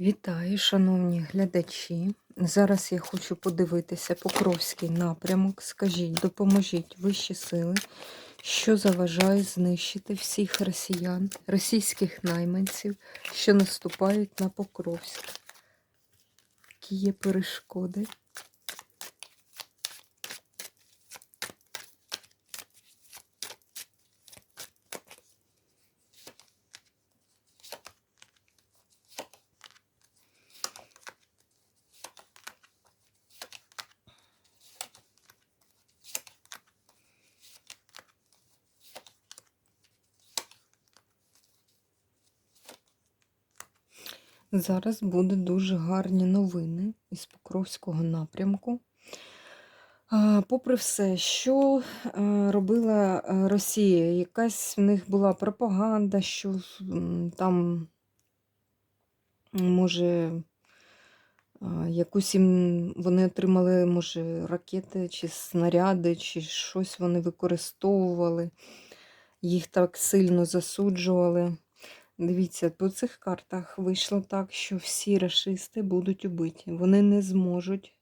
Вітаю, шановні глядачі. Зараз я хочу подивитися Покровський напрямок. Скажіть, допоможіть вищі сили, що заважає знищити всіх росіян, російських найманців, що наступають на Покровськ. Які є перешкоди? Зараз будуть дуже гарні новини із Покровського напрямку. Попри все, що е, робила е, Росія, якась в них була пропаганда, що там може якусь їм вони отримали, може, ракети чи снаряди, чи щось вони використовували, їх так сильно засуджували. Дивіться, по цих картах вийшло так, що всі рашисти будуть убиті. Вони не зможуть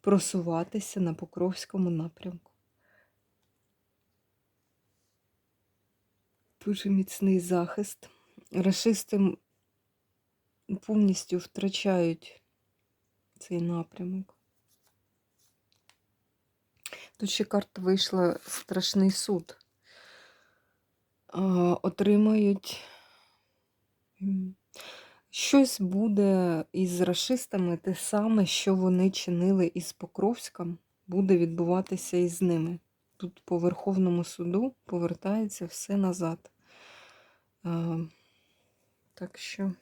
просуватися на Покровському напрямку. Дуже міцний захист. Рашисти повністю втрачають цей напрямок. Тут ще карта вийшла страшний суд. Отримають. Щось буде із расистами те саме, що вони чинили із Покровськом, буде відбуватися і з ними. Тут по Верховному суду повертається все назад. А, так що.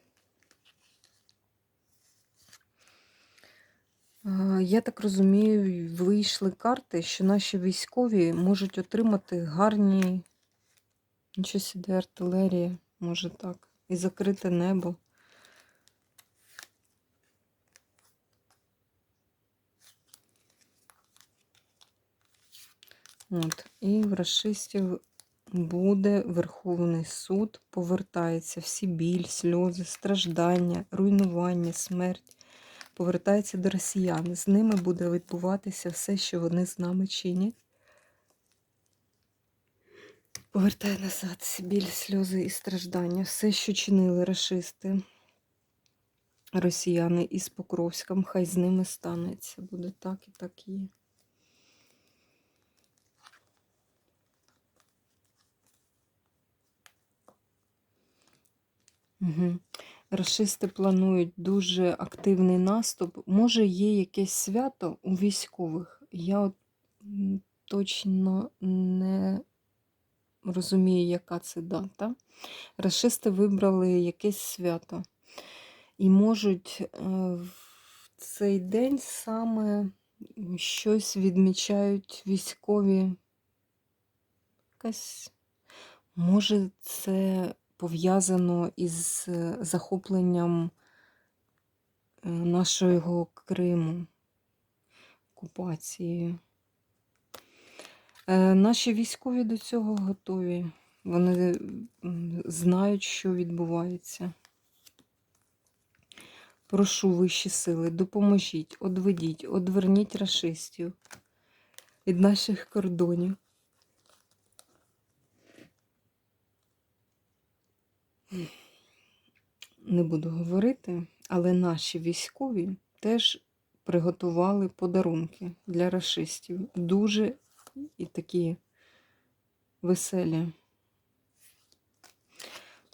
А, Я так розумію, вийшли карти, що наші військові можуть отримати гарні. Нічого сюди артилерія, може так. І закрите небо. От. І в расистів буде Верховний суд, повертається всі біль, сльози, страждання, руйнування, смерть. Повертається до росіян. З ними буде відбуватися все, що вони з нами чинять. Повертає назад біль, сльози і страждання. Все, що чинили расисти, росіяни із Покровськом, хай з ними станеться. Буде так і так є. Угу. Расисти планують дуже активний наступ. Може, є якесь свято у військових. Я от точно не розумію, яка це дата. Расисти вибрали якесь свято. І можуть е, в цей день саме щось відмічають військові. Якась, може, це пов'язано із е, захопленням е, нашого Криму, окупацією. Е, Наші військові до цього готові. Вони знають, що відбувається. Прошу вищі сили, допоможіть, одведіть, одверніть рашистів від наших кордонів. Не буду говорити, але наші військові теж приготували подарунки для рашистів. Дуже і такі веселі.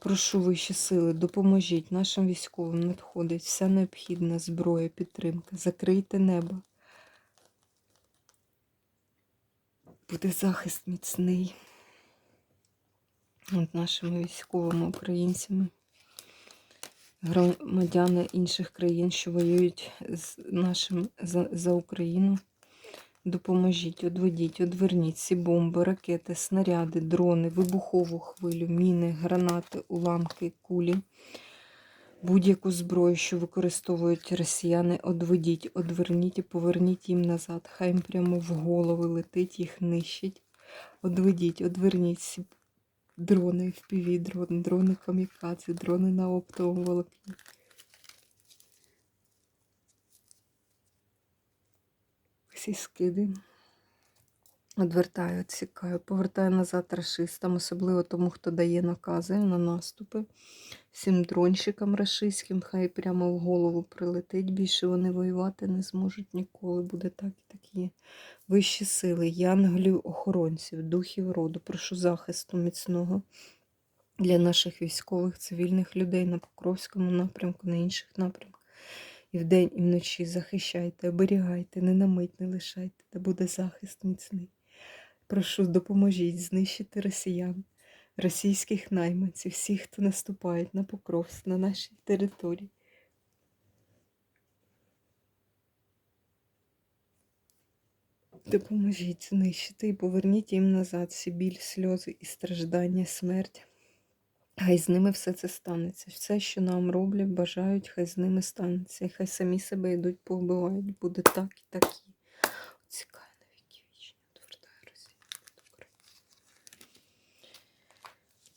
Прошу вищі сили, допоможіть нашим військовим надходить вся необхідна зброя, підтримка. Закрийте небо. Буде захист міцний над нашими військовими українцями, громадяни інших країн, що воюють з нашим за, за Україну. Допоможіть, одведіть, одверніть ці бомби, ракети, снаряди, дрони, вибухову хвилю, міни, гранати, уламки, кулі. Будь-яку зброю, що використовують росіяни, одведіть, одверніть і поверніть їм назад. Хай їм прямо в голови летить, їх нищить. Одведіть, одверніть ці дрони, впіві дрони, дрони камікадзе, дрони на оптовому волокні. Всі скиди. Одвертаю, відсікаю, повертаю назад рашистам, особливо тому, хто дає накази на наступи. Всім дронщикам рашистським, хай прямо в голову прилетить. Більше вони воювати не зможуть ніколи. Буде так і так є. Вищі сили, янголів, охоронців, духів роду. Прошу захисту міцного для наших військових, цивільних людей на Покровському напрямку, на інших напрямках. І вдень, і вночі захищайте, оберігайте, не на мить не лишайте, де буде захист міцний. Прошу, допоможіть знищити росіян, російських найманців, всіх, хто наступають на Покровськ, на нашій території. Допоможіть знищити і поверніть їм назад всі біль, сльози і страждання, смерть. Хай з ними все це станеться. Все, що нам роблять, бажають, хай з ними станеться. Хай самі себе йдуть, повбивають. Буде так і так і. Цікає на віки вічні, отвертає Росія.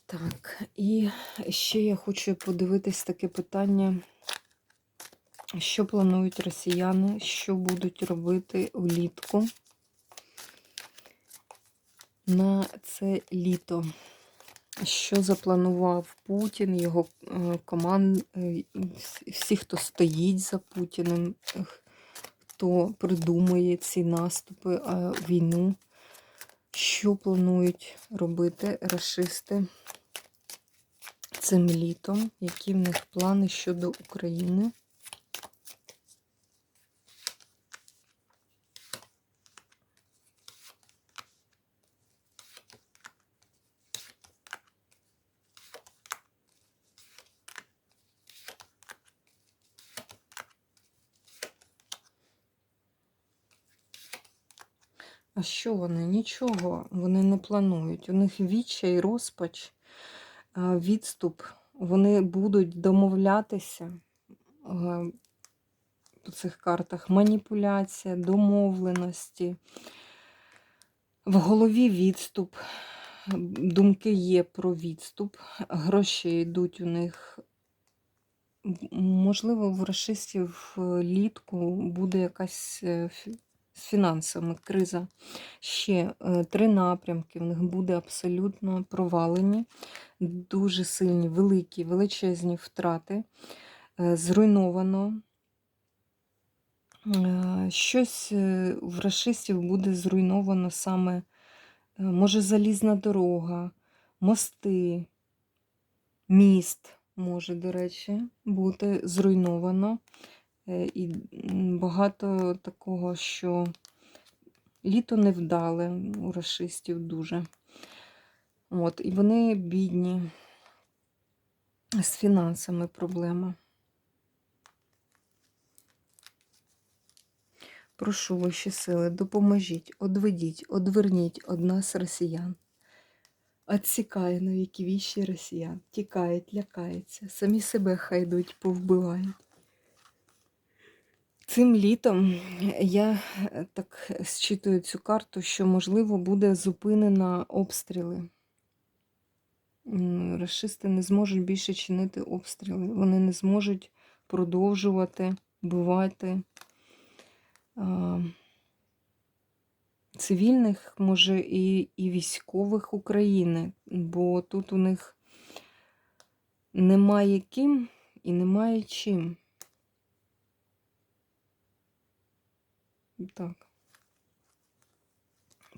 Так, і ще я хочу подивитись таке питання. Що планують росіяни, що будуть робити влітку на це літо? Що запланував Путін, його е, команд, е, всі, хто стоїть за Путіним, е, хто придумує ці наступи, війну, що планують робити расисти цим літом, які в них плани щодо України? А що вони? Нічого вони не планують. У них відчай, розпач, відступ. Вони будуть домовлятися по цих картах. Маніпуляція, домовленості. В голові відступ. Думки є про відступ. Гроші йдуть у них. Можливо, в расистів літку буде якась е, з фінансами криза. Ще е, три напрямки в них буде абсолютно провалені, дуже сильні, великі, величезні втрати, е, зруйновано. Е, Щось в расистів буде зруйновано саме, може, залізна дорога, мости, міст може, до речі, бути зруйновано. Е, І багато такого, що літо невдале у расистів дуже. От, і вони бідні, з фінансами проблема. Прошу вищі сили, допоможіть, одведіть, одверніть од нас росіян. Отсікає на віки віщі росіян. Тікають, лякаються, самі себе хай йдуть, повбивають. Цим літом я е, так зчитую цю карту, що, можливо, буде зупинена обстріли. М, Рашисти не зможуть більше чинити обстріли. Вони не зможуть продовжувати бувати цивільних, може, і, і військових України, бо тут у них немає ким і немає чим. Так.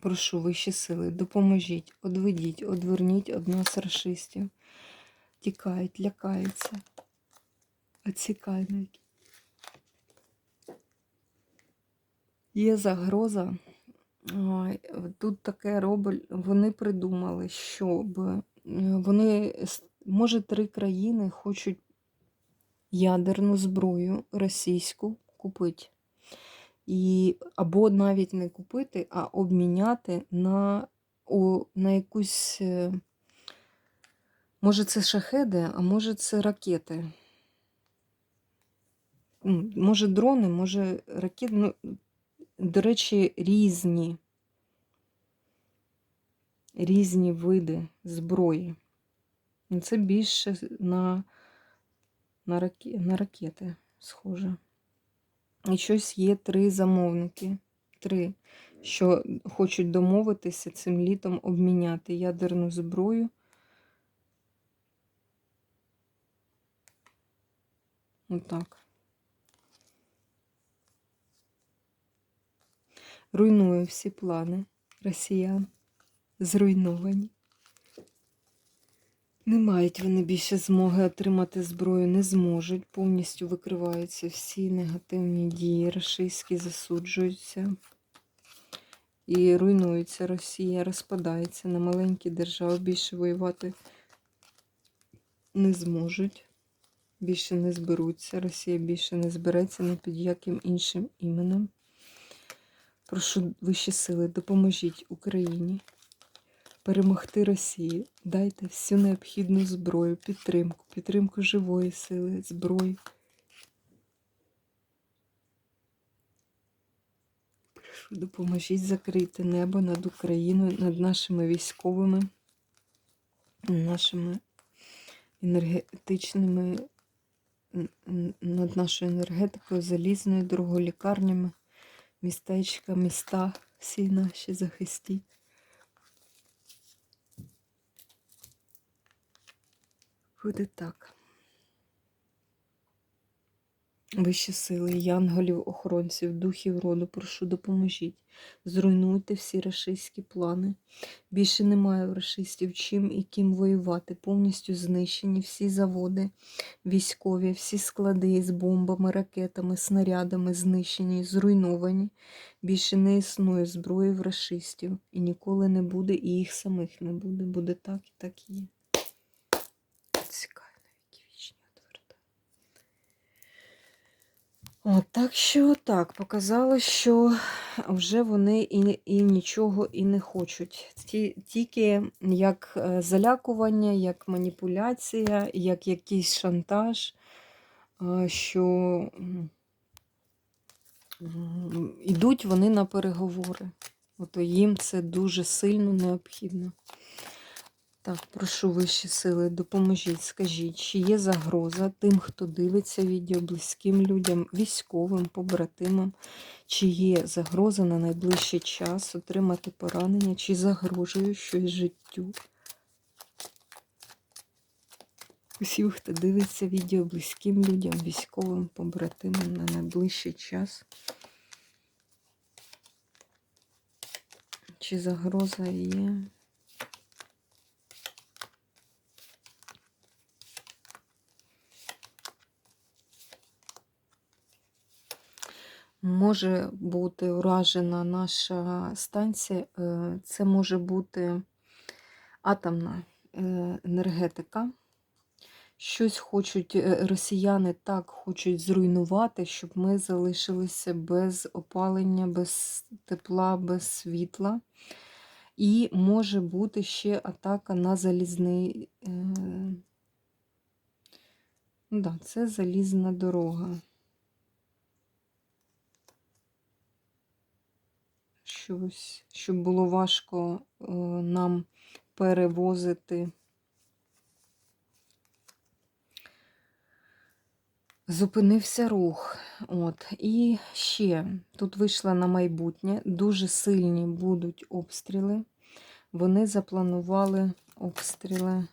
Прошу вищі сили, допоможіть, одведіть, одверніть од нас рашистів. Тікають, лякаються. Оцікай навіть. Є загроза. Тут таке робить, вони придумали, щоб е, вони, може, три країни хочуть ядерну зброю російську купити. І, або навіть не купити, а обміняти на, о, на якусь. е, Може, це шахеди, а може, це ракети. Може, дрони, може, ракети. Ну, до речі, різні. Різні види зброї. Це більше на, на, раке, на ракети схоже. І щось є три замовники три, що хочуть домовитися цим літом обміняти ядерну зброю. Отак. Руйнує всі плани росіян. Зруйновані. Не мають вони більше змоги отримати зброю, не зможуть. Повністю викриваються всі негативні дії, рашистські засуджуються. І руйнується Росія, розпадається на маленькі держави, більше воювати не зможуть, більше не зберуться. Росія більше не збереться ні під яким іншим іменем. Прошу вищі сили, допоможіть Україні перемогти Росію. Дайте всю необхідну зброю, підтримку, підтримку живої сили, зброї. Прошу, допоможіть закрити небо над Україною, над нашими військовими, нашими енергетичними, над нашою енергетикою, залізною дорогою, лікарнями, містечка, міста, всі наші захистіть. Так. Вищі сили, янголів, охоронців, духів роду, прошу, допоможіть. Зруйнуйте всі рашистські плани. Більше немає у рашистів чим і ким воювати. Повністю знищені всі заводи військові, всі склади з бомбами, ракетами, снарядами знищені, зруйновані. Більше не існує зброї в рашистів. І ніколи не буде, і їх самих не буде. Буде так і так і є. От, так що так, показало, що вже вони і, і нічого і не хочуть. Ті, тільки як е, залякування, як маніпуляція, як якийсь шантаж, е, що м, вони на переговори. Ото їм це дуже сильно необхідно. Так, прошу вищі сили, допоможіть, скажіть, чи є загроза тим, хто дивиться відео, близьким людям, військовим, побратимам, чи є загроза на найближчий час отримати поранення, чи загрожує щось життю? Усім, хто дивиться відео близьким людям, військовим, побратимам на найближчий час. Чи загроза є? Може бути уражена наша станція, е, це може бути атомна е, енергетика. Щось хочуть е, росіяни так хочуть зруйнувати, щоб ми залишилися без опалення, без тепла, без світла. І може бути ще атака на залізний. Да, це залізна дорога. Щось, щоб було важко е, нам перевозити. Зупинився рух. От. І ще тут вийшла на майбутнє. Дуже сильні будуть обстріли. Вони запланували обстріли.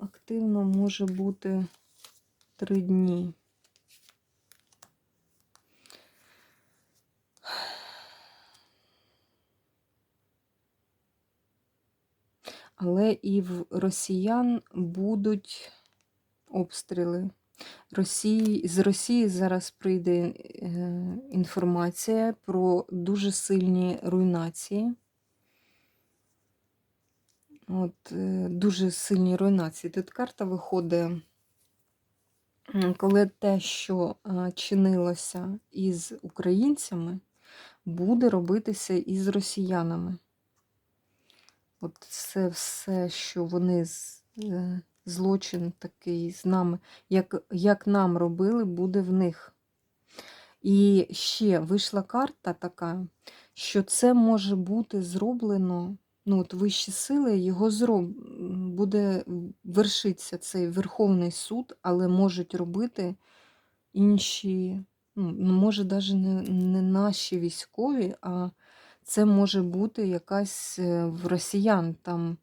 Активно може бути три дні. Але і в росіян будуть обстріли. Росії, З Росії зараз прийде е, інформація про дуже сильні руйнації. От, е, Дуже сильні руйнації. Тут карта виходить коли те, що чинилося із українцями, буде робитися із росіянами. От це все, що вони е, злочин такий з нами, як, як нам робили, буде в них. І ще вийшла карта така, що це може бути зроблено, ну, от вищі сили його зроб... буде вершитися цей Верховний суд, але можуть робити інші, ну, може, навіть не, не наші військові, а це може бути якась е, в росіян там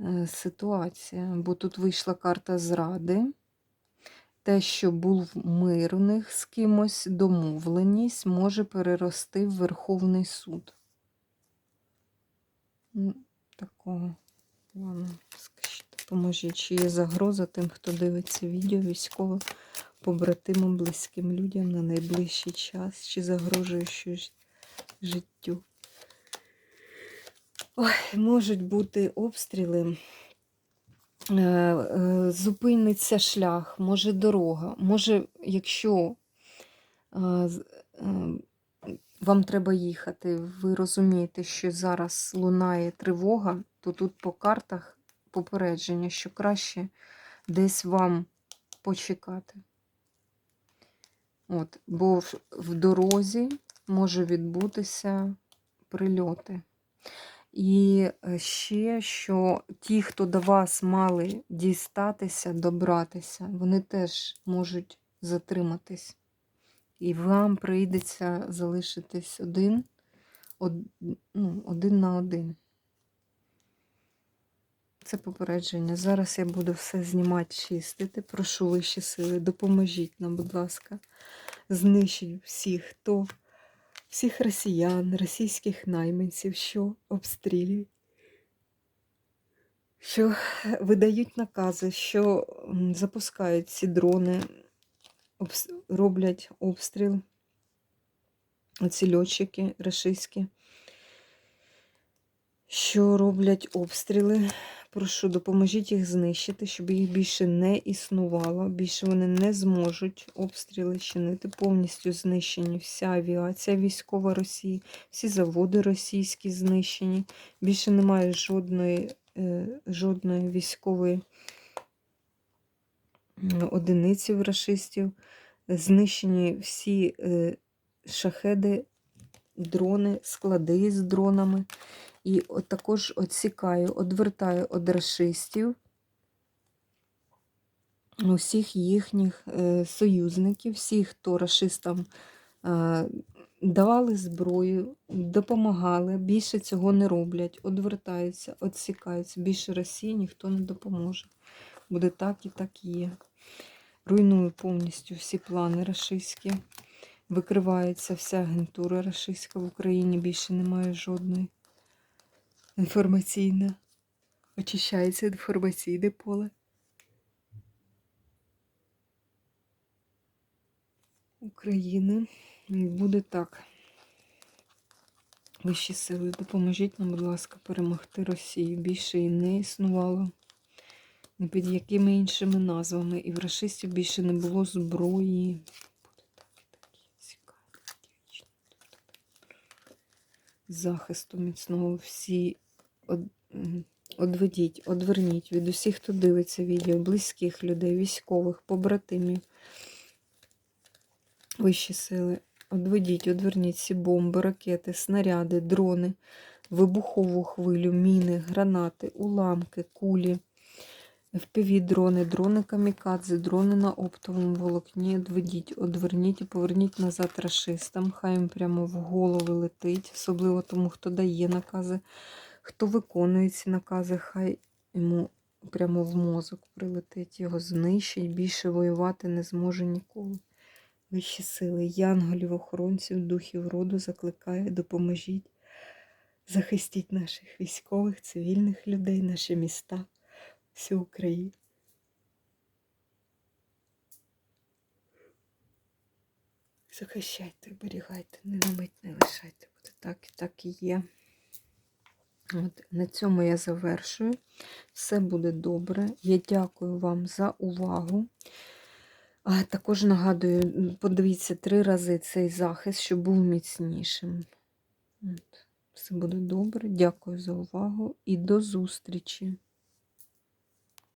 е, ситуація. Бо тут вийшла карта зради. Те, що був мир у них з кимось, домовленість, може перерости в Верховний суд. Ну, Такого плану. Скажіть, чи є загроза тим, хто дивиться відео військовим, побратимам, близьким людям на найближчий час, чи загрожує щось життю. Ой, можуть бути обстріли. Е, е, Зупиниться шлях, може дорога, може, якщо е, вам треба їхати, ви розумієте, що зараз лунає тривога, то тут по картах попередження, що краще десь вам почекати. От, бо в, дорозі може відбутися прильоти. І е, ще, що ті, хто до вас мали дістатися, добратися, вони теж можуть затриматись. І вам прийдеться залишитись один, од, ну, один на один. Це попередження. Зараз я буду все знімати, чистити. Прошу вищі сили, допоможіть нам, будь ласка, знищіть всіх, хто, всіх росіян, російських найманців, що обстрілюють, що видають накази, що запускають ці дрони, роблять обстріл. Оці льотчики рашистські, що роблять обстріли. Прошу, допоможіть їх знищити, щоб їх більше не існувало. Більше вони не зможуть обстріли чинити. Повністю знищені вся авіація військова Росії, всі заводи російські знищені. Більше немає жодної, е, жодної військової м, одиниці рашистів. Знищені всі е, шахеди, дрони, склади з дронами. І от також відсікаю, одвертаю від расистів усіх їхніх е, союзників, всіх, хто расистам е, давали зброю, допомагали, більше цього не роблять, одвертаються, відсікаються. Більше Росії ніхто не допоможе. Буде так і так є. Руйную повністю всі плани рашистські. Викривається вся агентура рашистська в Україні, більше немає жодної. Інформаційна. Очищається інформаційне поле. України. Буде так. Вищі сили, допоможіть нам, будь ласка, перемогти Росію. Більше і не існувало. Ні під якими іншими назвами. І в расистів більше не було зброї. Захисту міцного всі од... одведіть, одверніть від усіх, хто дивиться відео, близьких людей, військових, побратимів. Вищі сили. Одведіть, одверніть всі бомби, ракети, снаряди, дрони, вибухову хвилю, міни, гранати, уламки, кулі, FPV-дрони, дрони камікадзе, дрони на оптовому волокні. Одведіть, одверніть і поверніть назад рашистам. Хай їм прямо в голови летить, особливо тому, хто дає накази, хто виконує ці накази, хай йому прямо в мозок прилетить, його знищить, більше воювати не зможе ніколи. Вищі сили, янголів, охоронців, духів роду закликає, допоможіть, захистіть наших військових, цивільних людей, наші міста, всю Україну. Захищайте, оберігайте, не на мить не лишайте. Буде так і так і є. От, на цьому я завершую. Все буде добре. Я дякую вам за увагу. А також нагадую, подивіться три рази цей захист, щоб був міцнішим. От. Все буде добре. Дякую за увагу і до зустрічі!